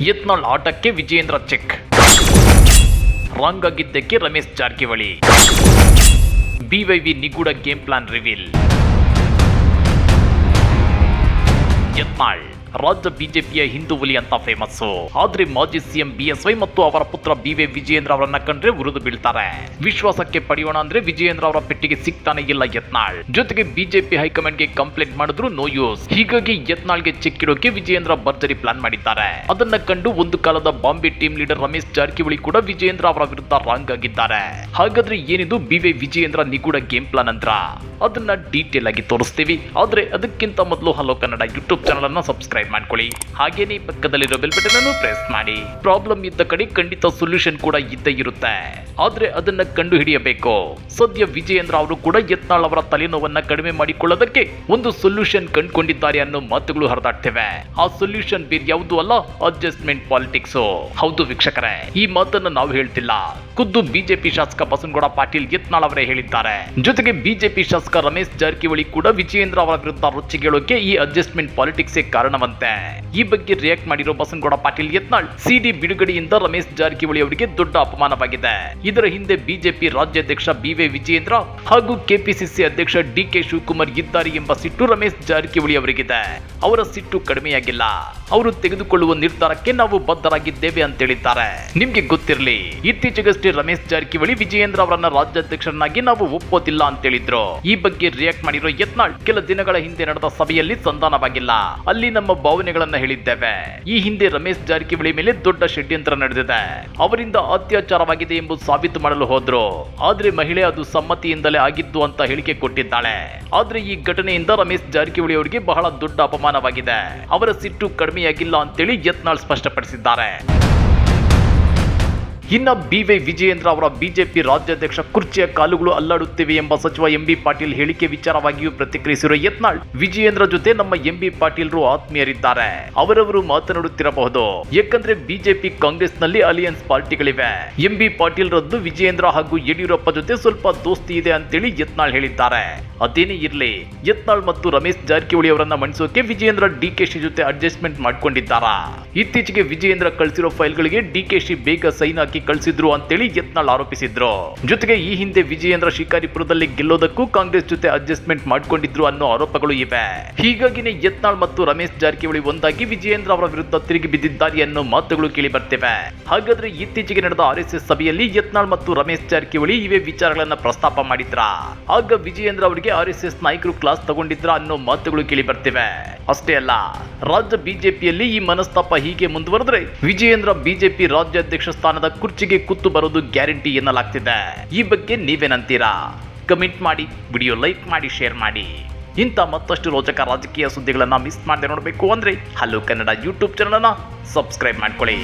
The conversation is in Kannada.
ಯತ್ನಾಳ್ ಆಟಕ್ಕೆ ವಿಜೇಂದ್ರ ಚೆಕ್. ರಾಂಗ್ ಆಗಿದ್ದಕ್ಕೆ ರಮೇಶ್ ಜಾರಕಿಹೊಳಿ. ಬಿವೈವಿ ನಿಗೂಢ ಗೇಮ್ ಪ್ಲಾನ್ ರಿವೀಲ್. ಯತ್ನಾಳ್ ರಾಜ್ಯ ಬಿಜೆಪಿಯ ಹಿಂದೂ ಅಂತ ಫೇಮಸ್ಸು ಆದ್ರೆ ಮಾಜಿ ಸಿಎಂ ಬಿಎಸ್ವೈ ಮತ್ತು ಅವರ ಪುತ್ರ ಬಿವೈ ವಿಜಯೇಂದ್ರ ಅವರನ್ನ ಕಂಡ್ರೆ ಉರಿದು ಬೀಳ್ತಾರೆ. ವಿಶ್ವಾಸಕ್ಕೆ ಪಡೆಯೋಣ ಅಂದ್ರೆ ವಿಜಯೇಂದ್ರ ಅವರ ಪೆಟ್ಟಿಗೆ ಸಿಗ್ತಾನೆ ಇಲ್ಲ ಯತ್ನಾಳ್. ಜೊತೆಗೆ ಬಿಜೆಪಿ ಹೈಕಮಾಂಡ್ಗೆ ಕಂಪ್ಲೇಂಟ್ ಮಾಡಿದ್ರು ನೋ ಯೂಸ್ ಹೀಗಾಗಿ ಯತ್ನಾಳ್ಗೆ ಚೆಕ್ಕಿಡೋಕೆ ವಿಜಯೇಂದ್ರ ಭರ್ಜರಿ ಪ್ಲಾನ್ ಮಾಡಿದ್ದಾರೆ. ಅದನ್ನ ಕಂಡು ಒಂದು ಕಾಲದ Bombay team leader Ramesh Jarkiholi ಕೂಡ ವಿಜಯೇಂದ್ರ ಅವರ ವಿರುದ್ಧ ರಾಂಗ್ ಆಗಿದ್ದಾರೆ. ಹಾಗಾದ್ರೆ ಏನಿದು ಬಿವೈ ವಿಜಯೇಂದ್ರ ನಿಗೂಢ ಗೇಮ್ ಪ್ಲಾನ್ ಅಂದ್ರ? ಅದನ್ನ ಡೀಟೇಲ್ ಆಗಿ ತೋರಿಸ್ತೀವಿ. ಆದ್ರೆ ಅದಕ್ಕಿಂತ ಮೊದಲು ಹಲೋ ಕನ್ನಡ ಯೂಟ್ಯೂಬ್ ಚಾನಲ್ ಅನ್ನ ಸಬ್ಸ್ಕ್ರೈಬ್ ಮಾಡ್ಕೊಳ್ಳಿ. ಹಾಗೇನೇ ಪಕ್ಕದಲ್ಲಿರೋ ಬೆಲ್ ಬಟನ್ ಅನ್ನು ಪ್ರೆಸ್ ಮಾಡಿ. ಪ್ರಾಬ್ಲಮ್ ಇದ್ದ ಕಡೆ ಖಂಡಿತ ಸೊಲ್ಯೂಷನ್ ಕೂಡ ಇದ್ದೇ ಇರುತ್ತೆ. ಆದ್ರೆ ಅದನ್ನ ಕಂಡು ಹಿಡಿಯಬೇಕು ಸದ್ಯ ವಿಜಯೇಂದ್ರ ಅವರು ಕೂಡ ಯತ್ನಾಳ್ ಅವರ ತಲೆನೋವನ್ನ ಕಡಿಮೆ ಮಾಡಿಕೊಳ್ಳೋದಕ್ಕೆ ಒಂದು ಸೊಲ್ಯೂಷನ್ ಕಂಡುಕೊಂಡಿದ್ದಾರೆ ಅನ್ನೋ ಮಾತುಗಳು ಹರಿದಾಡ್ತಿವೆ. ಆ ಸೊಲ್ಯೂಷನ್ ಬೇರೆ ಯಾವುದು ಅಲ್ಲ ಅಡ್ಜಸ್ಟ್ಮೆಂಟ್ ಪಾಲಿಟಿಕ್ಸ್ ಹೌದು ವೀಕ್ಷಕರೇ, ಈ ಮಾತನ್ನ ನಾವು ಹೇಳ್ತಿಲ್ಲ. ಖುದ್ದು ಬಿಜೆಪಿ ಶಾಸಕ ಬಸನಗೌಡ ಪಾಟೀಲ್ ಯತ್ನಾಳ್ ಅವರೇ ಹೇಳಿದ್ದಾರೆ. ಜೊತೆಗೆ ಬಿಜೆಪಿ ಶಾಸಕ ರಮೇಶ್ ಜಾರಕಿಹೊಳಿ ಕೂಡ ವಿಜಯೇಂದ್ರ ಅವರ ವಿರುದ್ಧ ರೊಚ್ಚಿಗೇಳೋಕೆ ಈ ಅಡ್ಜಸ್ಟ್ಮೆಂಟ್ ಪಾಲಿಟಿಕ್ಸ್ ಕಾರಣವಂತೆ ಈ ಬಗ್ಗೆ ರಿಯಾಕ್ಟ್ ಮಾಡಿರೋ ಬಸನಗೌಡ ಪಾಟೀಲ್ ಯತ್ನಾಳ್, ಸಿಡಿ ಬಿಡುಗಡೆಯಿಂದ ರಮೇಶ್ ಜಾರಕಿಹೊಳಿ ಅವರಿಗೆ ದೊಡ್ಡ ಅಪಮಾನವಾಗಿದೆ. ಇದರ ಹಿಂದೆ ಬಿಜೆಪಿ ರಾಜ್ಯಾಧ್ಯಕ್ಷ ಬಿವೈ ವಿಜಯೇಂದ್ರ ಹಾಗೂ ಕೆಪಿಸಿಸಿ ಅಧ್ಯಕ್ಷ ಡಿ ಕೆ ಶಿವಕುಮಾರ್ ಇದ್ದಾರೆ ಎಂಬ ಸಿಟ್ಟು ರಮೇಶ್ ಜಾರಕಿಹೊಳಿ ಅವರಿಗಿದೆ. ಅವರ ಸಿಟ್ಟು ಕಡಿಮೆಯಾಗಿಲ್ಲ. ಅವರು ತೆಗೆದುಕೊಳ್ಳುವ ನಿರ್ಧಾರಕ್ಕೆ ನಾವು ಬದ್ಧರಾಗಿದ್ದೇವೆ ಅಂತ ಹೇಳಿದ್ದಾರೆ. ನಿಮ್ಗೆ ಗೊತ್ತಿರಲಿ, ಇತ್ತೀಚೆಗಷ್ಟೇ ರಮೇಶ್ ಜಾರಕಿಹೊಳಿ ವಿಜಯೇಂದ್ರ ಅವರನ್ನ ರಾಜ್ಯಾಧ್ಯಕ್ಷರನ್ನಾಗಿ ನಾವು ಒಪ್ಪೋದಿಲ್ಲ ಅಂತ ಹೇಳಿದ್ರು. ಈ ಬಗ್ಗೆ ರಿಯಾಕ್ಟ್ ಮಾಡಿರೋ ಯತ್ನಾಳ್, ಕೆಲ ದಿನಗಳ ಹಿಂದೆ ನಡೆದ ಸಭೆಯಲ್ಲಿ ಸಂಧಾನವಾಗಿಲ್ಲ. ಅಲ್ಲಿ ನಮ್ಮ ಭಾವನೆಗಳನ್ನ ಹೇಳಿದ್ದೇವೆ. ಈ ಹಿಂದೆ ರಮೇಶ್ ಜಾರಕಿಹೊಳಿ ಮೇಲೆ ದೊಡ್ಡ ಷಡ್ಯಂತ್ರ ನಡೆದಿದೆ. ಅವರಿಂದ ಅತ್ಯಾಚಾರವಾಗಿದೆ ಎಂಬುದು ಸಾಬೀತು ಮಾಡಲು ಹೋದ್ರು. ಆದ್ರೆ ಮಹಿಳೆ ಅದು ಸಮ್ಮತಿಯಿಂದಲೇ ಆಗಿದ್ದು ಅಂತ ಹೇಳಿಕೆ ಕೊಟ್ಟಿದ್ದಾಳೆ. ಆದ್ರೆ ಈ ಘಟನೆಯಿಂದ ರಮೇಶ್ ಜಾರಕಿಹೊಳಿ ಅವರಿಗೆ ಬಹಳ ದೊಡ್ಡ ಅಪಮಾನವಾಗಿದೆ. ಅವರ ಸಿಟ್ಟು ಕಡಿಮೆಯಾಗಿಲ್ಲ ಅಂತೇಳಿ ಯತ್ನಾಳ್ ಸ್ಪಷ್ಟಪಡಿಸಿದ್ದಾರೆ. ಇನ್ನ ಬಿವೈ ವಿಜಯೇಂದ್ರ ಅವರ ಬಿಜೆಪಿ ರಾಜ್ಯಾಧ್ಯಕ್ಷ ಕುರ್ಚಿಯ ಕಾಲುಗಳು ಅಲ್ಲಾಡುತ್ತಿವೆ ಎಂಬ ಸಚಿವ ಎಂ ಬಿ ಪಾಟೀಲ್ ಹೇಳಿಕೆ ವಿಚಾರವಾಗಿಯೂ ಪ್ರತಿಕ್ರಿಯಿಸಿರುವ ಯತ್ನಾಳ್, ವಿಜಯೇಂದ್ರ ಜೊತೆ ನಮ್ಮ ಎಂ ಬಿ ಪಾಟೀಲ್ರು ಆತ್ಮೀಯರಿದ್ದಾರೆ. ಅವರವರು ಮಾತನಾಡುತ್ತಿರಬಹುದು. ಯಾಕಂದ್ರೆ ಬಿಜೆಪಿ ಕಾಂಗ್ರೆಸ್ನಲ್ಲಿ ಅಲಿಯನ್ಸ್ ಪಾರ್ಟಿಗಳಿವೆ. ಎಂ ಬಿ ಪಾಟೀಲ್ ರದ್ದು ವಿಜಯೇಂದ್ರ ಹಾಗೂ ಯಡಿಯೂರಪ್ಪ ಜೊತೆ ಸ್ವಲ್ಪ ದೋಸ್ತಿ ಇದೆ ಅಂತೇಳಿ ಯತ್ನಾಳ್ ಹೇಳಿದ್ದಾರೆ. ಅದೇನೇ ಇರಲಿ, ಯತ್ನಾಳ್ ಮತ್ತು ರಮೇಶ್ ಜಾರಕಿಹೊಳಿ ಅವರನ್ನ ಮಣಿಸೋಕೆ ವಿಜಯೇಂದ್ರ ಡಿಕೆಶಿ ಜೊತೆ ಅಡ್ಜಸ್ಟ್ಮೆಂಟ್ ಮಾಡ್ಕೊಂಡಿದ್ದಾರಾ? ಇತ್ತೀಚೆಗೆ ವಿಜಯೇಂದ್ರ ಕಳಿಸಿರೋ ಫೈಲ್ಗಳಿಗೆ ಡಿಕೆಶಿ ಬೇಗ ಸೈನ್ ಹಾಕಿ ಕಳಿಸಿದ್ರು ಅಂತೇಳಿ ಯತ್ನಾಳ್ ಆರೋಪಿಸಿದ್ರು. ಜೊತೆಗೆ ಈ ಹಿಂದೆ ವಿಜಯೇಂದ್ರ ಶಿಕಾರಿಪುರದಲ್ಲಿ ಗೆಲ್ಲೋದಕ್ಕೂ ಕಾಂಗ್ರೆಸ್ ಜೊತೆ ಅಡ್ಜಸ್ಟ್ಮೆಂಟ್ ಮಾಡ್ಕೊಂಡಿದ್ರು ಅನ್ನೋ ಆರೋಪಗಳು ಇವೆ. ಹೀಗಾಗಿನೇ ಯತ್ನಾಳ್ ಮತ್ತು ರಮೇಶ್ ಜಾರಕಿಹೊಳಿ ಒಂದಾಗಿ ವಿಜಯೇಂದ್ರ ಅವರ ವಿರುದ್ಧ ತಿರುಗಿ ಬಿದ್ದಿದ್ದಾರೆ ಅನ್ನೋ ಮಾತುಗಳು ಕೇಳಿ ಬರ್ತಿವೆ. ಹಾಗಾದ್ರೆ ಇತ್ತೀಚೆಗೆ ನಡೆದ ಆರ್ ಸಭೆಯಲ್ಲಿ ಯತ್ನಾಳ್ ಮತ್ತು ರಮೇಶ್ ಜಾರಕಿಹೊಳಿ ಇವೇ ವಿಚಾರಗಳನ್ನ ಪ್ರಸ್ತಾಪ ಮಾಡಿದ್ರ. ಆಗ ವಿಜಯೇಂದ್ರ ಅವರಿಗೆ ಆರ್ ಎಸ್ ಎಸ್ ನಾಯಕರು ಕ್ಲಾಸ್ ತಗೊಂಡಿದ್ರ ಅನ್ನೋ ಮಾತುಗಳು ಕೇಳಿ ಬರ್ತಿವೆ. ಅಷ್ಟೇ ಅಲ್ಲ, ರಾಜ್ಯ ಬಿಜೆಪಿಯಲ್ಲಿ ಈ ಮನಸ್ತಾಪ ಹೀಗೆ ಮುಂದುವರೆದ್ರೆ ವಿಜಯೇಂದ್ರ ಬಿಜೆಪಿ ರಾಜ್ಯಾಧ್ಯಕ್ಷ ಸ್ಥಾನದ ಕುರ್ಚಿಗೆ ಕುತ್ತು ಬರೋದು ಗ್ಯಾರಂಟಿ ಎನ್ನಲಾಗ್ತಿದೆ. ಈ ಬಗ್ಗೆ ನೀವೇನಂತೀರಾ? ಕಮೆಂಟ್ ಮಾಡಿ, ವಿಡಿಯೋ ಲೈಕ್ ಮಾಡಿ, ಶೇರ್ ಮಾಡಿ. ಇಂಥ ಮತ್ತಷ್ಟು ರೋಚಕ ರಾಜಕೀಯ ಸುದ್ದಿಗಳನ್ನು ಮಿಸ್ ಮಾಡದೆ ನೋಡಬೇಕು ಅಂದರೆ ಹಲೋ ಕನ್ನಡ ಯೂಟ್ಯೂಬ್ ಚಾನಲನ್ನು ಸಬ್ಸ್ಕ್ರೈಬ್ ಮಾಡ್ಕೊಳ್ಳಿ.